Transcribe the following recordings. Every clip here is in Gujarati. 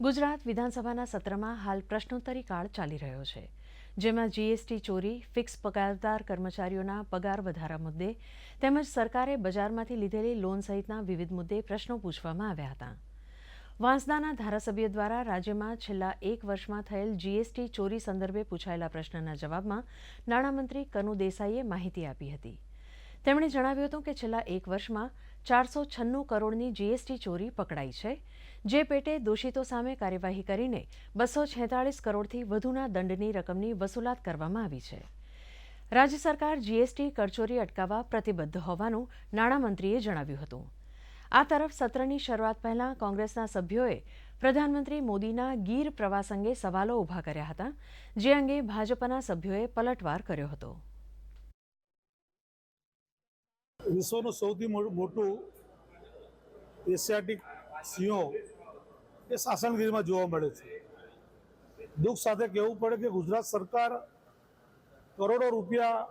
ગુજરાત વિધાનસભાના સત્રમાં હાલ પ્રશ્નોત્તરી કાળ ચાલી રહ્યો છે. જેમાં જીએસટી ચોરી, ફિક્સ પગારદાર કર્મચારીઓના પગાર વધારા મુદ્દે તેમજ સરકારે બજારમાંથી લીધેલી લોન સહિતના વિવિધ મુદ્દે પ્રશ્નો પૂછવામાં આવ્યા હતા. વાંસદાના ધારાસભ્ય દ્વારા રાજ્યમાં છેલ્લા એક વર્ષમાં થયેલ જીએસટી ચોરી સંદર્ભે પૂછાયેલા પ્રશ્નના જવાબમાં નાણામંત્રી કનુ દેસાઈએ માહિતી આપી હતી. તેમણે જણાવ્યું હતું કે છેલ્લા એક વર્ષમાં ચારસો છન્નું કરોડની જીએસટી ચોરી પકડાઈ છે, જે પેટે દોષિતો સામે કાર્યવાહી કરીને બસો છેતાળીસ કરોડથી વધુના દંડની રકમની વસૂલાત કરવામાં આવી છે. રાજ્ય સરકાર જીએસટી કરચોરી અટકાવવા પ્રતિબદ્ધ હોવાનું નાણામંત્રીએ જણાવ્યું હતું. આ તરફ સત્રની શરૂઆત પહેલા કોંગ્રેસના સભ્યોએ પ્રધાનમંત્રી મોદીના ગીર પ્રવાસ અંગે સવાલો ઊભા કર્યા હતા, જે અંગે ભાજપના સભ્યોએ પલટવાર કર્યો હતો. વિશ્વનું સૌથી મોટું એશિયાટિક સિંહો એ સાસણગીરમાં જોવા મળે છે. દુઃખ સાથે કહેવું પડે કે ગુજરાત સરકાર કરોડો રૂપિયા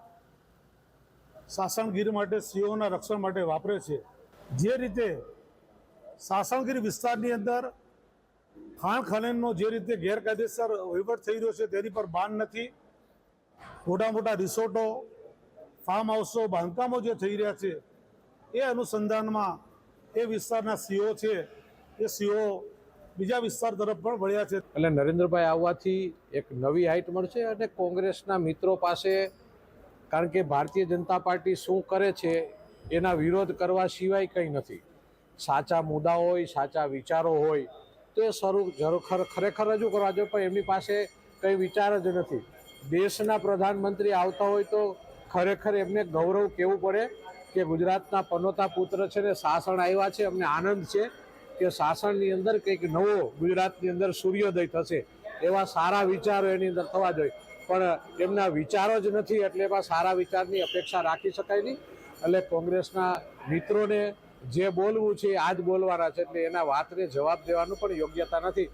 સાસણગીર માટે સિંહોના રક્ષણ માટે વાપરે છે. જે રીતે સાસણગીર વિસ્તારની અંદર ખાણ ખનનનો જે રીતે ગેરકાયદેસર વહીવટ થઈ રહ્યો છે તેની પર બાન નથી. મોટા મોટા રિસોર્ટો ફાર્મ હાઉસો બાંધકામો જે થઈ રહ્યા છે, એ અનુસંધાનમાં એ વિસ્તારના સીઓ છે, એ સીઓ બીજા વિસ્તાર તરફ પણ વળ્યા છે. એટલે નરેન્દ્રભાઈ આવવાથી એક નવી હાઇટ મળશે અને કોંગ્રેસના મિત્રો પાસે, કારણ કે ભારતીય જનતા પાર્ટી શું કરે છે, એના વિરોધ કરવા સિવાય કંઈ નથી. સાચા મુદ્દા હોય, સાચા વિચારો હોય, તો એ જરૂર ખરેખર રજૂ કરવા જોઈએ, પણ એમની પાસે કંઈ વિચાર જ નથી. દેશના પ્રધાનમંત્રી આવતા હોય તો ખરેખર એમને ગૌરવ કહેવું પડે કે ગુજરાતના પનોતા પુત્ર છે ને સાસણ આવ્યા છે, અમને આનંદ છે કે શાસનની અંદર કંઈક નવો ગુજરાતની અંદર સૂર્યોદય થશે. એવા સારા વિચારો એની અંદર થવા જોઈએ. પણ એમના વિચારો જ નથી એટલે એમાં સારા વિચારની અપેક્ષા રાખી શકાય નહીં. એટલે કોંગ્રેસના મિત્રોને જે બોલવું છે એ આજ બોલવાના છે એટલે એના વાતને જવાબ દેવાનું પણ યોગ્યતા નથી.